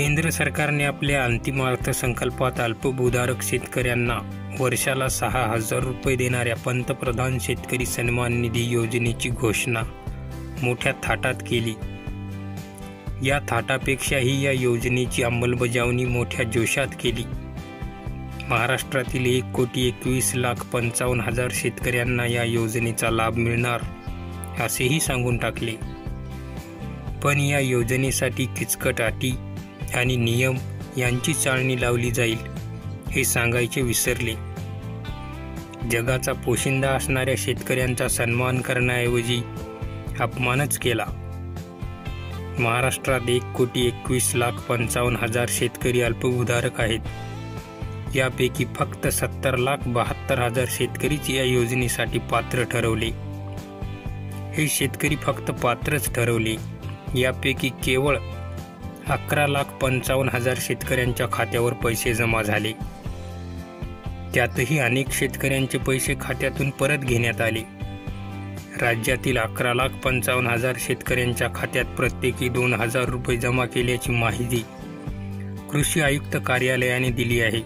केंद्र सरकारने आपल्या अंतिम अर्थसंकल्पात अल्पभूधारक शेतकऱ्यांना वर्षाला सहा हजार रुपये देणाऱ्या पंतप्रधान शेतकरी सन्मान निधी योजनेची घोषणा मोठ्या थाटात केली. या थाटापेक्षाही या योजनेची अंमलबजावणी मोठ्या जोशात केली. महाराष्ट्रातील एक कोटी एकवीस लाख पंचावन्न हजार शेतकऱ्यांना या योजनेचा लाभ मिळणार असेही सांगून टाकले. पण या योजनेसाठी किचकट अटी आणि नियम यांची चाळणी लावली जाईल हे सांगायचे विसरले. जगाचा पोशिंदा असणाऱ्या शेतकऱ्यांचा सन्मान करण्याऐवजी अपमानच केला. महाराष्ट्रात एक कोटी एकवीस लाख पंचावन्न हजार शेतकरी अल्पभूधारक आहेत. यापैकी फक्त सत्तर लाख बहात्तर हजार शेतकरीच या योजनेसाठी पात्र ठरवले. हे शेतकरी फक्त पात्रच ठरवले. यापैकी केवळ अकरा लाख पंचावन्न हजार शेतकऱ्यांच्या खात्यावर पैसे जमा झाले. त्यातही अनेक शेतकऱ्यांचे पैसे खात्यातून परत घेण्यात आले. राज्यातील अकरा लाख पंचावन्न हजार शेतकऱ्यांच्या खात्यात प्रत्येकी दोन हजार रुपये जमा केल्याची माहिती कृषी आयुक्त कार्यालयाने दिली आहे.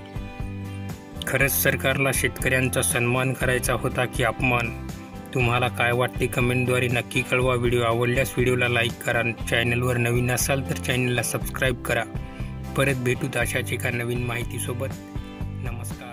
खरंच सरकारला शेतकऱ्यांचा सन्मान करायचा होता की अपमान? तुम्हाला काय वाटते कमेंटद्वारे नक्की कळवा. व्हिडिओ आवडल्यास व्हिडिओला लाईक करा चॅनलवर नवीन असाल तर चॅनलला सबस्क्राईब करा. परत भेटूत अशाच एका नवीन माहितीसोबत. नमस्कार.